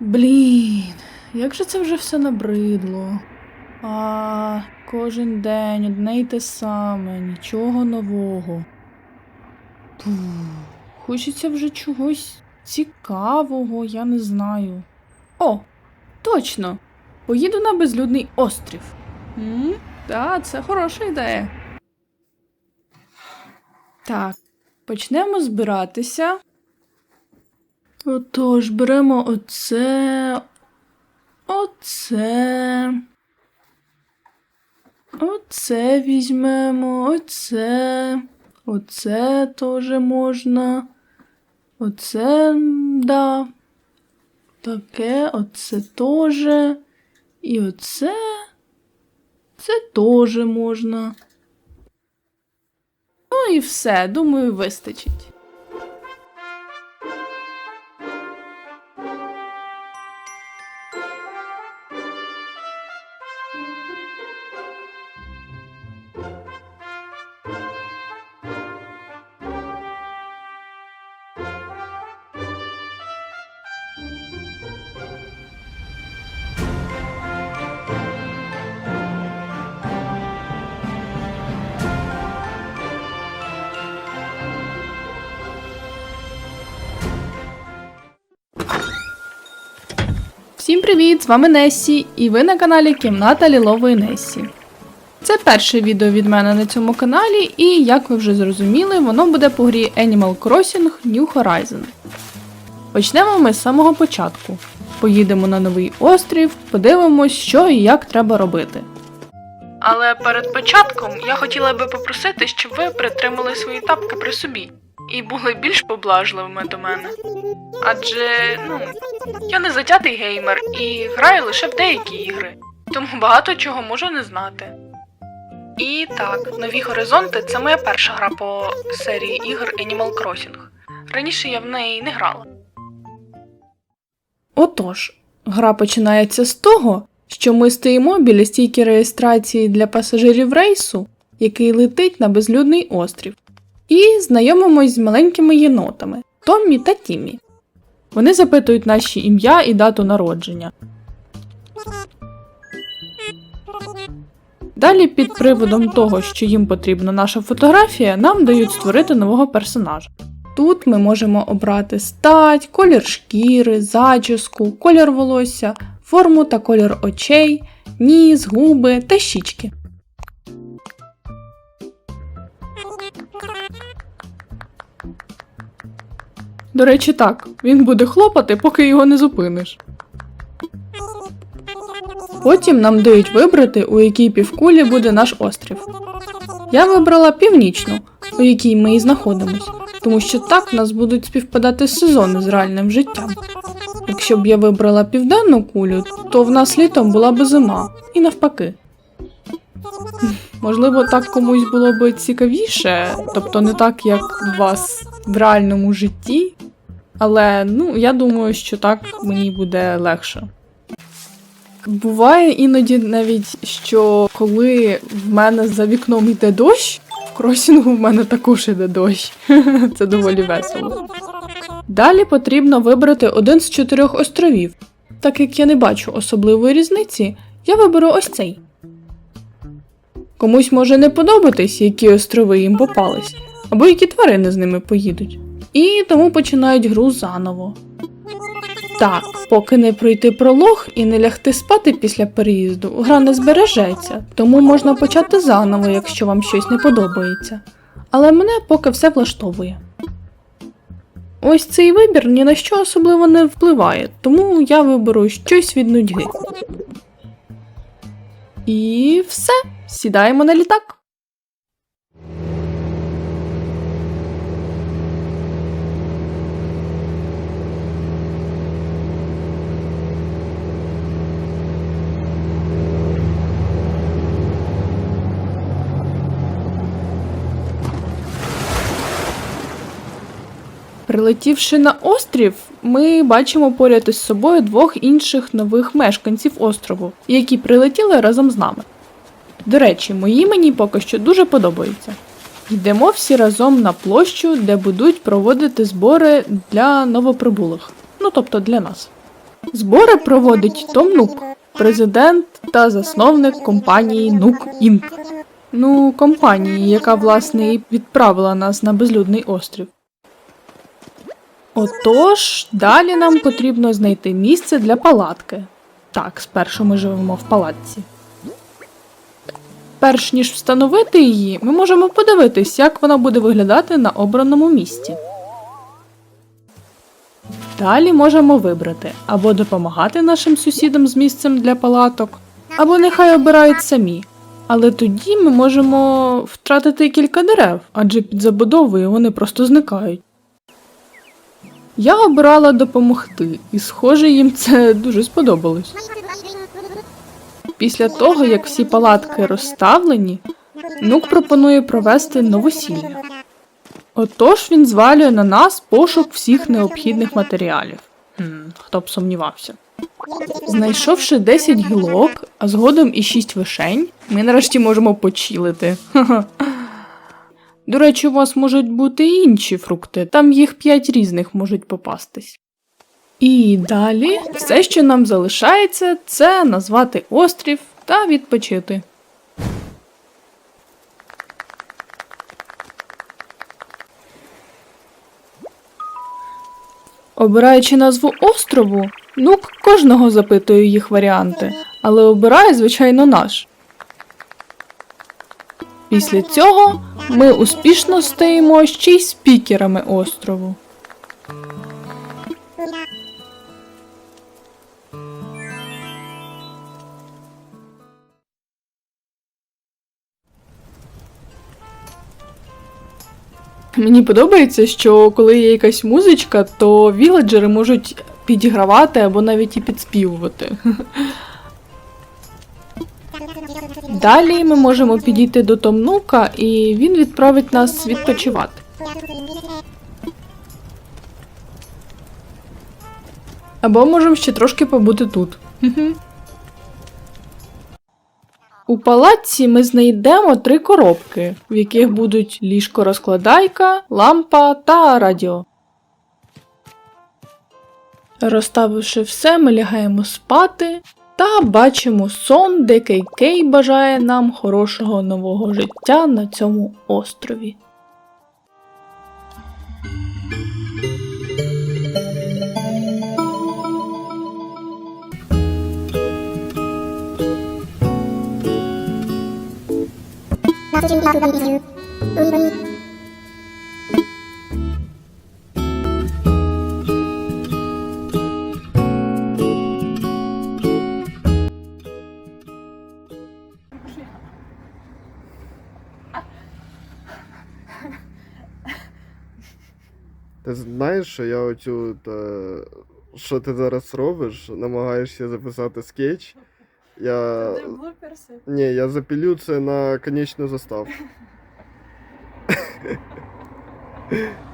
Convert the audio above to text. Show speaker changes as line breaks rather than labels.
Блін, як же це вже все набридло. А, кожен день одне й те саме, нічого нового. Пух, хочеться вже чогось цікавого, я не знаю. О, точно! Поїду на безлюдний острів. М? Так, це хороша ідея. Так, почнемо збиратися. Отож, беремо оце. Оце. Оце візьмемо, оце. Оце теж можна. Оце, да. Таке, оце теж. І оце. Це теж можна. Ну і все, думаю, вистачить. Всім привіт! З вами Несі, і ви на каналі Кімната Лілової Несі. Це перше відео від мене на цьому каналі, і як ви вже зрозуміли, воно буде по грі Animal Crossing New Horizon. Почнемо ми з самого початку. Поїдемо на новий острів, подивимось, що і як треба робити. Але перед початком я хотіла би попросити, щоб ви притримали свої тапки при собі і були більш поблажливими до мене. Адже, ну, я не затятий геймер і граю лише в деякі ігри, тому багато чого можу не знати. І так, нові горизонти це моя перша гра по серії ігор Animal Crossing. Раніше я в неї не грала. Отож, гра починається з того, що ми стоїмо біля стійки реєстрації для пасажирів рейсу, який летить на безлюдний острів, і знайомимось з маленькими єнотами Томмі та Тіммі. Вони запитують наші ім'я і дату народження. Далі, під приводом того, що їм потрібна наша фотографія, нам дають створити нового персонажа. Тут ми можемо обрати стать, колір шкіри, зачіску, колір волосся, форму та колір очей, ніс, губи та щічки. До речі, так, він буде хлопати, поки його не зупиниш. Потім нам дають вибрати, у якій півкулі буде наш острів. Я вибрала північну, у якій ми і знаходимось, тому що так нас будуть співпадати сезони з реальним життям. Якщо б я вибрала південну кулю, то в нас літом була б зима, і навпаки. Можливо, так комусь було б цікавіше, тобто не так, як у вас в реальному житті, але ну, я думаю, що так мені буде легше. Буває іноді навіть, що коли в мене за вікном йде дощ, в кросінгу в мене також іде дощ. Це доволі весело. Далі потрібно вибрати один з чотирьох островів. Так як я не бачу особливої різниці, я виберу ось цей. Комусь може не подобатись, які острови їм попались, або які тварини з ними поїдуть. І тому починають гру заново. Так, поки не пройти пролог і не лягти спати після переїзду, гра не збережеться, тому можна почати заново, якщо вам щось не подобається. Але мене поки все влаштовує. Ось цей вибір ні на що особливо не впливає, тому я виберу щось від нудьги. І все, сідаємо на літак. Прилетівши на острів, ми бачимо поряд із собою двох інших нових мешканців острову, які прилетіли разом з нами. До речі, мої мені поки що дуже подобаються. Йдемо всі разом на площу, де будуть проводити збори для новоприбулих. Ну тобто для нас. Збори проводить Том Нук, президент та засновник компанії Нук Інк. Ну, компанії, яка власне і відправила нас на безлюдний острів. Отож, далі нам потрібно знайти місце для палатки. Так, спершу ми живемо в палатці. Перш ніж встановити її, ми можемо подивитись, як вона буде виглядати на обраному місці. Далі можемо вибрати або допомагати нашим сусідам з місцем для палаток, або нехай обирають самі. Але тоді ми можемо втратити кілька дерев, адже під забудовою вони просто зникають. Я обирала допомогти, і схоже, їм це дуже сподобалось. Після того, як всі палатки розставлені, Нук пропонує провести новосілля. Отож він звалює на нас пошук всіх необхідних матеріалів. Хто б сумнівався. Знайшовши 10 гілок, а згодом і 6 вишень, ми нарешті можемо почілити. Ха-ха. До речі, у вас можуть бути і інші фрукти, там їх 5 різних можуть попастись. І далі все, що нам залишається, це назвати острів та відпочити. Обираючи назву острову, Нук кожного запитує їх варіанти, але обирає, звичайно, наш. Після цього ми успішно стаємо ще й спікерами острову. Мені подобається, що коли є якась музичка, то віледжери можуть підігравати або навіть і підспівувати. Далі ми можемо підійти до Томнука, і він відправить нас відпочивати. Або можемо ще трошки побути тут. У палаці ми знайдемо три коробки, в яких будуть ліжко-розкладайка, лампа та радіо. Розставивши все, ми лягаємо спати та бачимо сон, де Кейкей бажає нам хорошого нового життя на цьому острові.
Ти знаєш, що я оцю, та, що ти зараз робиш, намагаєшся записати скетч. Я. Ні, я запілю це на конечну заставку.